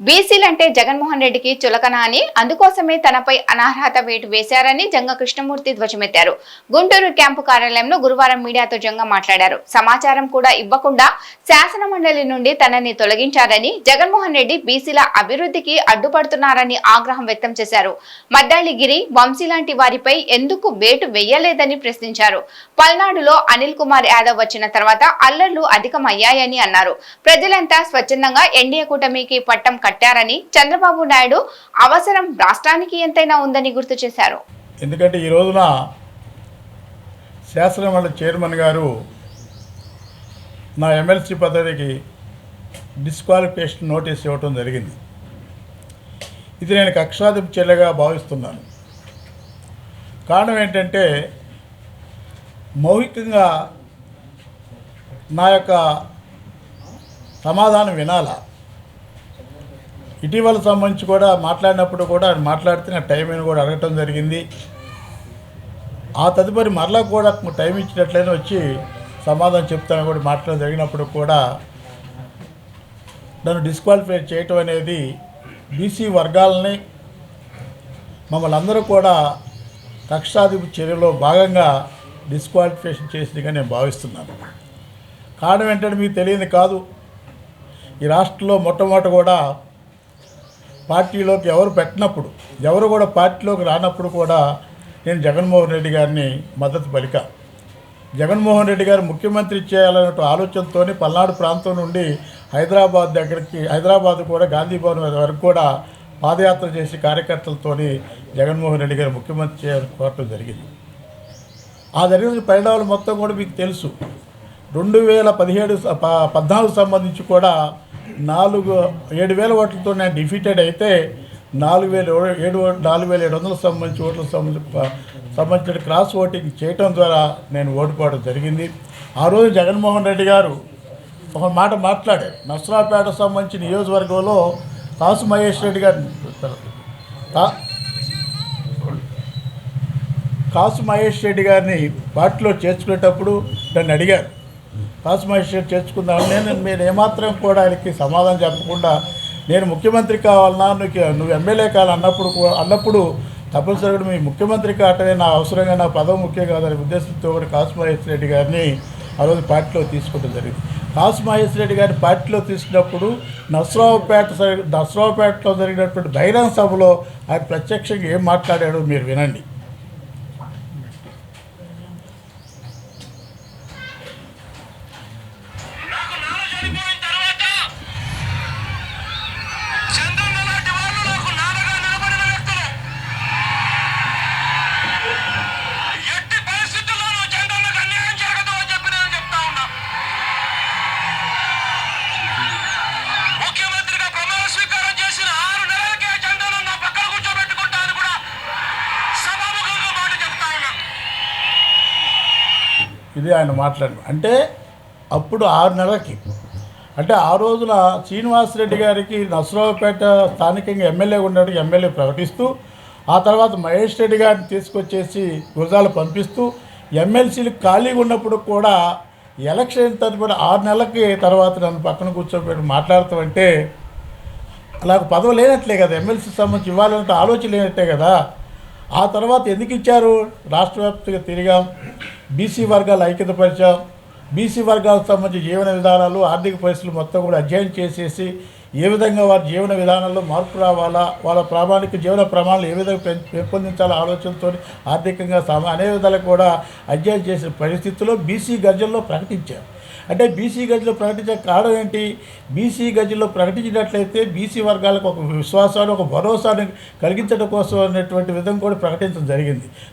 బీసీలంటే జగన్మోహన్ రెడ్డికి చులకన అని అందుకోసమే తనపై అనర్హత వేటు వేశారని జంగ కృష్ణమూర్తి ధ్వజమెత్తారు. గుంటూరు క్యాంపు కార్యాలయంలో గురువారం మీడియాతో జంగ మాట్లాడారు. సమాచారం కూడా ఇవ్వకుండా శాసన మండలి నుండి తనని తొలగించారని జగన్మోహన్ రెడ్డి బీసీల అభివృద్ధికి అడ్డుపడుతున్నారని ఆగ్రహం వ్యక్తం చేశారు. మద్దాళిగిరి వంశీ లాంటి వారిపై ఎందుకు వేటు వేయలేదని ప్రశ్నించారు. పల్నాడులో అనిల్ కుమార్ యాదవ్ వచ్చిన తర్వాత అల్లర్లు అధికమయ్యాయని అన్నారు. ప్రజలంతా స్వచ్ఛందంగా ఎన్డీఏ కూటమికి పట్టం కట్టారని చంద్రబాబు నాయుడు అవసరం రాష్ట్రానికి ఎంతైనా ఉందని గుర్తు చేశారు. ఎందుకంటే ఈ రోజున శాసనమండలి చైర్మన్ గారు నా ఎమ్మెల్సీ పదవికి డిస్క్వాలిఫికేషన్ నోటీస్ ఇవ్వటం జరిగింది. ఇది నేను కక్షాదింపు చర్యగా భావిస్తున్నాను. కారణం ఏంటంటే మౌఖికంగా నా యొక్క సమాధానం వినాలా? ఇటీవల సంబంధించి కూడా మాట్లాడినప్పుడు కూడా ఆయన మాట్లాడితే నా టైం అని కూడా అడగటం జరిగింది. ఆ తదుపరి మరలా కూడా టైం ఇచ్చినట్లయినా వచ్చి సమాధానం చెప్తాను కూడా మాట్లాడడం జరిగినప్పుడు కూడా నన్ను డిస్క్వాలిఫై చేయటం అనేది బీసీ వర్గాలని మమ్మల్ని అందరూ కూడా కక్షాధిపతి చర్యలో భాగంగా డిస్క్వాలిఫికేషన్ చేసిందిగా నేను భావిస్తున్నాను. కారణం ఏంటంటే మీకు తెలియదు కాదు. ఈ రాష్ట్రంలో మొట్టమొదట కూడా పార్టీలోకి ఎవరు పెట్టినప్పుడు ఎవరు కూడా పార్టీలోకి రానప్పుడు కూడా నేను జగన్మోహన్ రెడ్డి గారిని మద్దతు పలికా. జగన్మోహన్ రెడ్డి గారు ముఖ్యమంత్రి చేయాలనే ఆలోచనతోనే పల్నాడు ప్రాంతం నుండి హైదరాబాద్ దగ్గరికి హైదరాబాద్ కూడా గాంధీ భవన్ వరకు కూడా పాదయాత్ర చేసి కార్యకర్తలతోని జగన్మోహన్ రెడ్డి గారు ముఖ్యమంత్రి చేయాలని కోరటం జరిగింది. ఆ జరిగిన పరిణామాలు మొత్తం కూడా మీకు తెలుసు. రెండు వేల పదిహేడు పద్నాలుగు సంబంధించి కూడా నాలుగు ఏడు వేల ఓట్లతో నేను డిఫీటెడ్ అయితే నాలుగు వేల ఏడు నాలుగు వేల ఏడు వందలకు సంబంధించి ఓట్లకు సంబంధించి సంబంధించిన క్రాస్ ఓటింగ్ చేయటం ద్వారా నేను ఓడిపోవడం జరిగింది. ఆ రోజు జగన్మోహన్ రెడ్డి గారు ఒక మాట మాట్లాడారు. నర్సరాపేట సంబంధించిన నియోజకవర్గంలో కాసు మహేష్ రెడ్డి గారు కాసు మహేష్ రెడ్డి గారిని పార్టీలో చేర్చుకునేటప్పుడు నన్ను అడిగారు. కాసు మహేష్ రెడ్డి చేర్చుకుందామని నేను మీరు ఏమాత్రం కూడా ఆయనకి సమాధానం చెప్పకుండా నేను ముఖ్యమంత్రి కావాలన్నా నీకు నువ్వు ఎమ్మెల్యే కావాలి అన్నప్పుడు అన్నప్పుడు తప్పనిసరిగా మీ ముఖ్యమంత్రి కావటమే నా అవసరంగా నా పదవి ముఖ్యం కాదనే ఉద్దేశంతో కూడా కాసు మహేష్ రెడ్డి గారిని ఆ రోజు పార్టీలో తీసుకోవడం జరిగింది. కాసు మహేష్ రెడ్డి గారిని పార్టీలో తీసుకున్నప్పుడు నర్సరావుపేట నసరావుపేటలో నర్సరావుపేటలో జరిగినటువంటి బహిరంగ సభలో ఆయన ప్రత్యక్షంగా ఏం మాట్లాడాడో మీరు వినండి. ఇది ఆయన మాట్లాడు అంటే అప్పుడు ఆరు నెలలకి అంటే ఆ రోజున శ్రీనివాసరెడ్డి గారికి నసరావుపేట స్థానికంగా ఎమ్మెల్యే ఉన్నాడు ఎమ్మెల్యే ప్రకటిస్తూ ఆ తర్వాత మహేష్ రెడ్డి గారిని తీసుకొచ్చేసి గురజాలు పంపిస్తూ ఎమ్మెల్సీలు ఖాళీగా ఉన్నప్పుడు కూడా ఎలక్షన్ తరపున ఆరు నెలలకి తర్వాత నన్ను పక్కన కూర్చోబెట్టి మాట్లాడుతామంటే అలా పదవి లేనట్లే కదా. ఎమ్మెల్సీ సంబంధించి ఇవ్వాలంటే ఆలోచన లేనట్టే కదా. ఆ తర్వాత ఎందుకు ఇచ్చారు? రాష్ట్ర వ్యాప్తంగా తిరిగాం. బీసీ వర్గాలు ఐక్యతపరిచాం బీసీ వర్గాలకు సంబంధించి జీవన విధానాలు ఆర్థిక పరిస్థితులు మొత్తం కూడా అధ్యయనం చేసేసి ఏ విధంగా వారి జీవన విధానంలో మార్పు రావాలా వాళ్ళ ప్రామాణిక జీవన ప్రమాణాలు ఏ విధంగా పెంపొందించాలో పెంపొందించాలా ఆలోచనతో ఆర్థికంగా సమా అనే విధాలు కూడా అధ్యయనం చేసిన పరిస్థితుల్లో బీసీ గజల్లో ప్రకటించారు. అంటే బీసీ గదిలో ప్రకటించే కారణం ఏంటి? బీసీ గదిలో ప్రకటించినట్లయితే బీసీ వర్గాలకు ఒక విశ్వాసాన్ని ఒక భరోసాను కలిగించడం కోసం అనేటువంటి విధంగా కూడా ప్రకటించడం జరిగింది.